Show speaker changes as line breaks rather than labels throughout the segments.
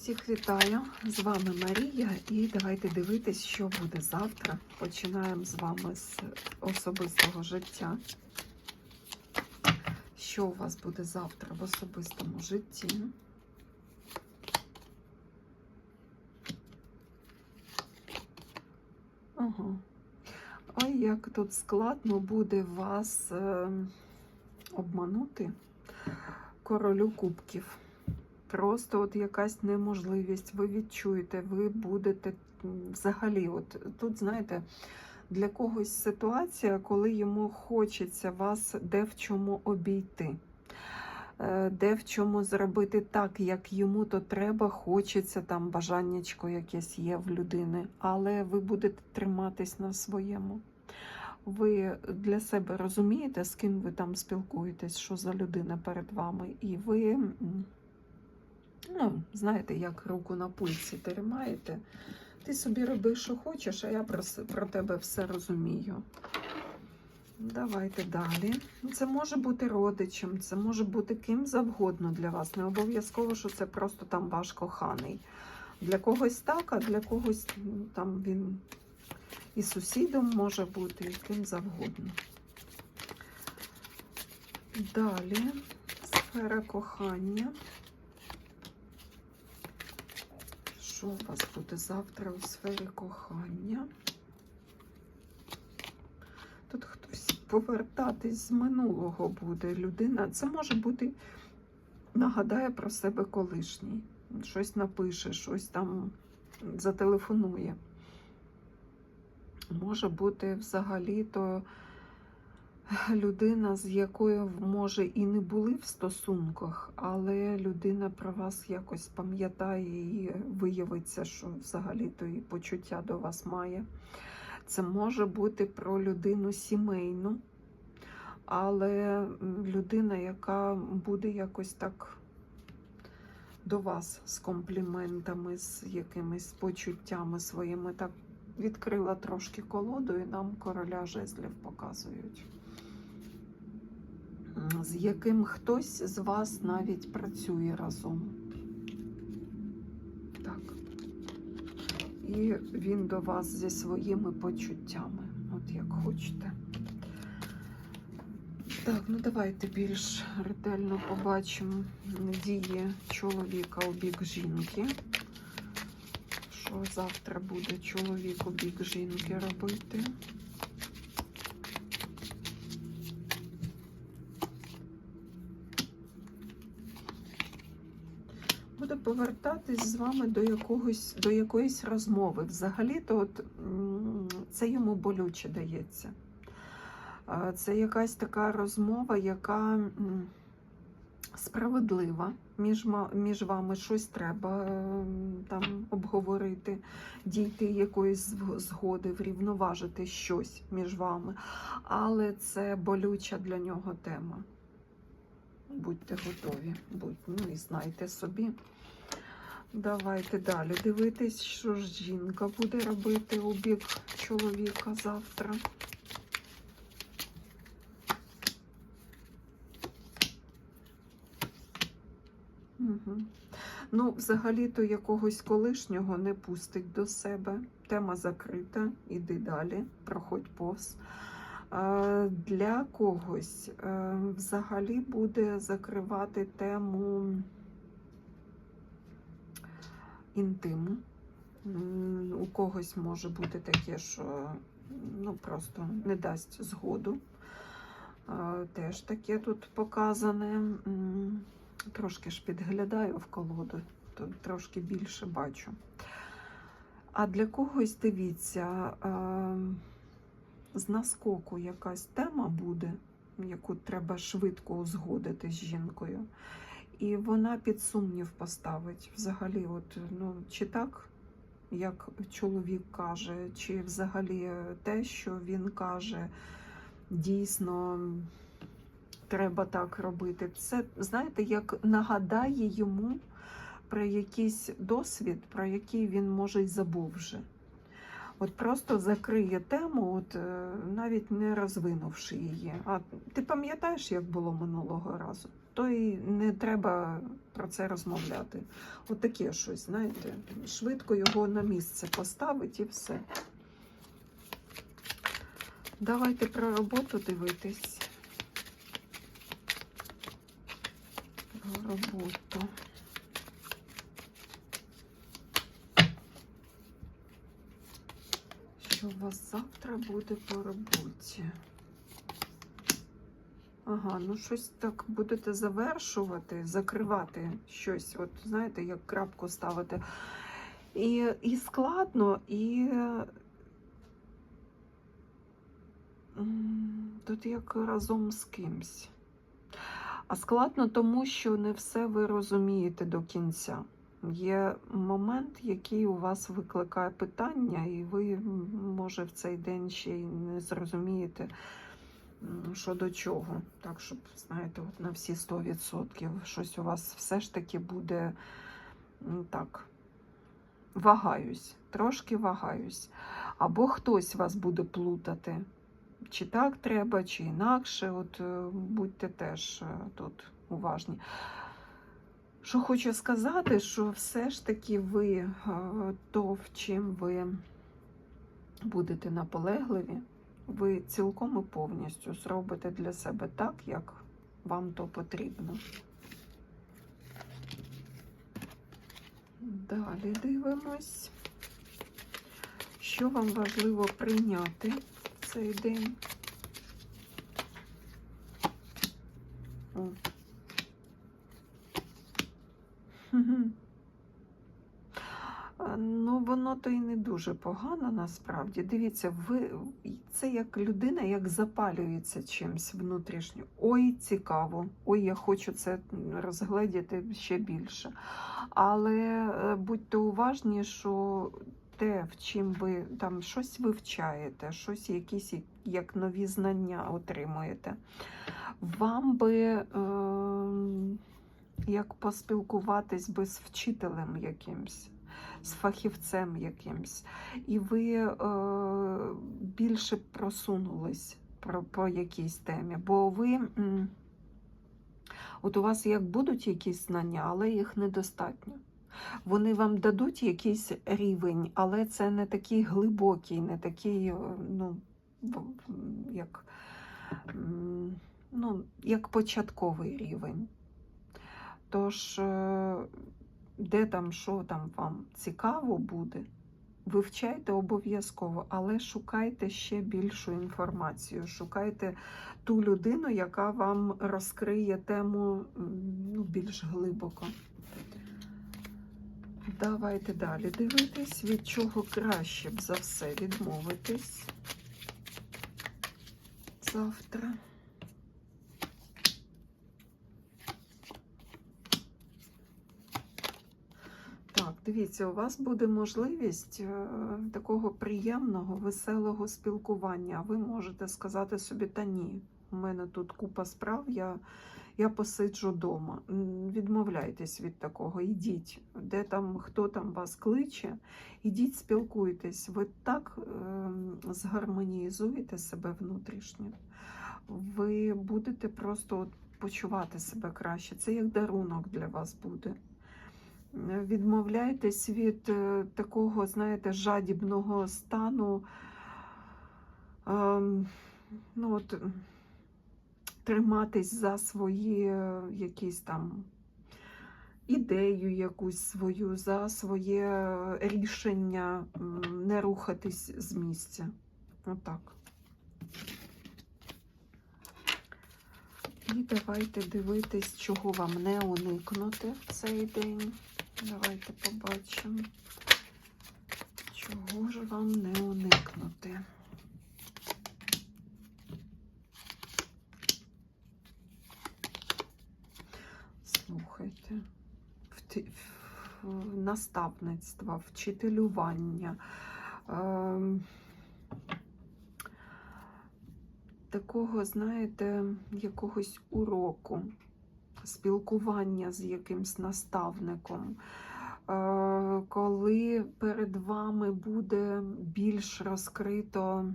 Всіх вітаю! З вами Марія, і давайте дивитись, що буде завтра. Починаємо з вами з особистого життя. Що у вас буде завтра в особистому житті? Ага. Ой, як тут складно буде вас е, обманути королю кубків. Просто от якась неможливість, ви відчуєте, ви будете взагалі, от тут, знаєте, для когось ситуація, коли йому хочеться вас де в чому обійти, е, де в чому зробити так, як йому то треба, хочеться, там бажаннячко якесь є в людини, але ви будете триматись на своєму. Ви для себе розумієте, з ким ви там спілкуєтесь, що за людина перед вами, і ви. Ну, знаєте, як руку на пульсі тримаєте. Ти собі роби, що хочеш, а я про, про тебе все розумію. Давайте далі. Це може бути родичем, це може бути ким завгодно для вас. Не обов'язково, що це просто там ваш коханий. Для когось так, а для когось м, там він і сусідом може бути, і ким завгодно. Далі сфера кохання. Що у вас буде завтра у сфері кохання? Тут хтось повертатись з минулого буде людина. Це може бути, нагадає про себе колишній. Щось напише, щось там зателефонує. Може бути взагалі-то людина, з якою може і не були в стосунках, але людина про вас якось пам'ятає і виявиться, що взагалі-то і почуття до вас має. Це може бути про людину сімейну, але людина, яка буде якось так до вас з компліментами, з якимись почуттями своїми. Так відкрила трошки колоду, і нам короля жезлів показують з яким хтось з вас навіть працює разом. Так. І він до вас зі своїми почуттями, от як хочете. Так, ну давайте більш ретельно побачимо дії чоловіка у бік жінки. Що завтра буде чоловік у бік жінки робити? Повертатись з вами до якогось до якоїсь розмови. Взагалі-то от, це йому болюче дається. Це якась така розмова, яка справедлива. Між, між вами щось треба ем, там обговорити, дійти якоїсь згоди, врівноважити щось між вами. Але це болюча для нього тема. Будьте готові, будь, ну і знайте собі. Давайте далі дивитись, що ж жінка буде робити у чоловіка завтра. Угу. Ну, взагалі-то якогось колишнього не пустить до себе. Тема закрита, іди далі, проходь повз. Е, Для когось е, взагалі буде закривати тему інтиму. У когось може бути таке, що ну, просто не дасть згоду. Теж таке тут показане. Трошки ж підглядаю в колоду, то трошки більше бачу. А для когось, дивіться, з наскоку якась тема буде, яку треба швидко узгодити з жінкою. І вона під сумнів поставить взагалі, от, ну, чи так, як чоловік каже, чи взагалі те, що він каже, дійсно треба так робити. Це, знаєте, як нагадає йому про якийсь досвід, про який він може й забув вже. От просто закриє тему, от е, навіть не розвинувши її. А ти пам'ятаєш, як було минулого разу? То і не треба про це розмовляти. От таке щось, знаєте, швидко його на місце поставить і все. Давайте про роботу дивитись. Про роботу. Що у вас завтра буде по роботі? Ага, ну щось так будете завершувати, закривати щось, от знаєте, як крапку ставити. І, і складно, і тут як разом з кимсь. А складно тому, що не все ви розумієте до кінця. Є момент, який у вас викликає питання, і ви, може, в цей день ще й не зрозумієте, що до чого. Так, щоб, знаєте, от на всі 100% щось у вас все ж таки буде так. Вагаюсь, трошки вагаюсь. Або хтось вас буде плутати. Чи так треба, чи інакше. От е, будьте теж е, тут уважні. Що хочу сказати, що все ж таки ви е, то, в чим ви будете наполегливі, ви цілком і повністю зробите для себе так, як вам то потрібно. Далі дивимось, що вам важливо прийняти в цей день. Мгм. А, Ну, воно то і не дуже погано насправді. Дивіться, ви це як людина, як запалюється чимось внутрішньо. Ой, цікаво, ой, я хочу це розгледіти ще більше. Але е, будьте уважні, що те, в чим ви там щось вивчаєте, щось якісь як нові знання отримуєте. Вам би. Е- як поспілкуватись би з вчителем якимсь, з фахівцем якимсь, і ви е, більше просунулись про, по якійсь темі, бо ви. От у вас як будуть якісь знання, але їх недостатньо. Вони вам дадуть якийсь рівень, але це не такий глибокий, не такий, е, ну, як, ну, як початковий рівень. Тож, е, де там, що там вам цікаво буде, вивчайте обов'язково, але шукайте ще більшу інформацію. Шукайте ту людину, яка вам розкриє тему ну, більш глибоко. Давайте далі дивитись, від чого краще б за все відмовитись завтра. Так, дивіться, у вас буде можливість е, такого приємного, веселого спілкування. Ви можете сказати собі, та ні, у мене тут купа справ, я, я посиджу вдома. Відмовляйтесь від такого, ідіть, де там, хто там вас кличе, ідіть, спілкуйтесь. Ви так е, згармонізуєте себе внутрішньо. Ви будете просто от почувати себе краще. Це як дарунок для вас буде відмовляйтесь від е, такого, знаєте, жадібного стану. ем, Ну, от, триматись за свої е, якісь там ідею якусь свою, за своє рішення, не рухатись з місця. Отак. І давайте дивитись, чого вам не уникнути в цей день. Давайте побачимо, чого ж вам не уникнути. Слухайте, наставництва, вчителювання. ем, Такого, знаєте, якогось уроку, спілкування з якимсь наставником. Е, коли перед вами буде більш розкрито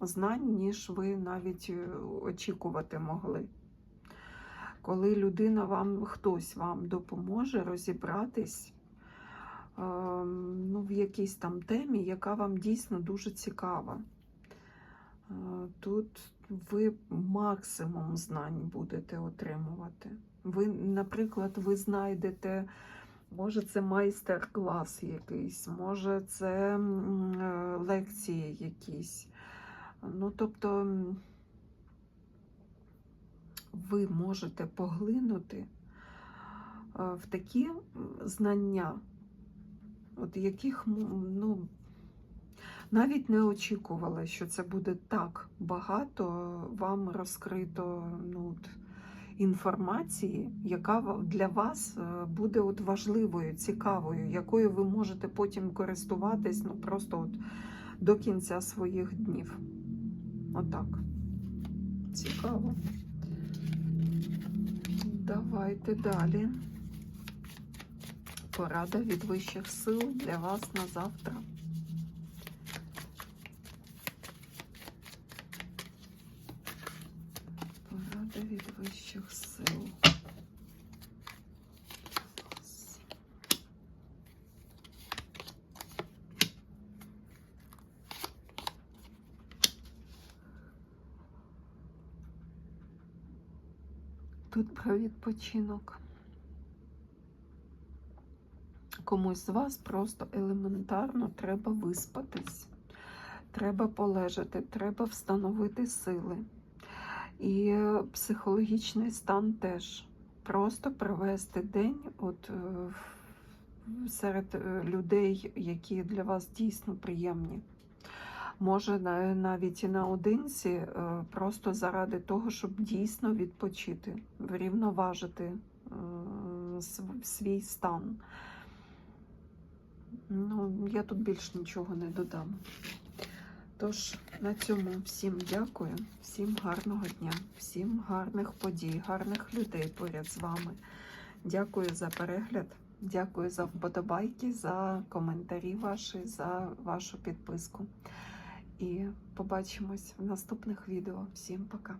знань, ніж ви навіть е, очікувати могли. Коли людина вам, хтось вам допоможе розібратись е, ну, в якійсь там темі, яка вам дійсно дуже цікава. Тут ви максимум знань будете отримувати. Ви, наприклад, ви знайдете, може, це майстер-клас якийсь, може, це е, лекції якісь. Ну, тобто, ви можете поглинути е, в такі знання, от яких ну, навіть не очікувала, що це буде так багато вам розкрито ну, інформації, яка для вас е, буде от важливою, цікавою, якою ви можете потім користуватись ну, просто от до кінця своїх днів. Отак. Цікаво. Давайте далі. Порада від вищих сил для вас на завтра. Порада від вищих сил. Тут про відпочинок. Комусь з вас просто елементарно треба виспатись, треба полежати, треба встановити сили. І психологічний стан теж. Просто провести день от, е, серед е, людей, які для вас дійсно приємні. Може, навіть і наодинці, е, просто заради того, щоб дійсно відпочити, врівноважити е, свій стан. Ну, я тут більш нічого не додам. Тож, на цьому всім дякую, всім гарного дня, всім гарних подій, гарних людей поряд з вами. Дякую за перегляд, дякую за вподобайки, за коментарі ваші, за вашу підписку. І побачимось в наступних відео. Всім пока!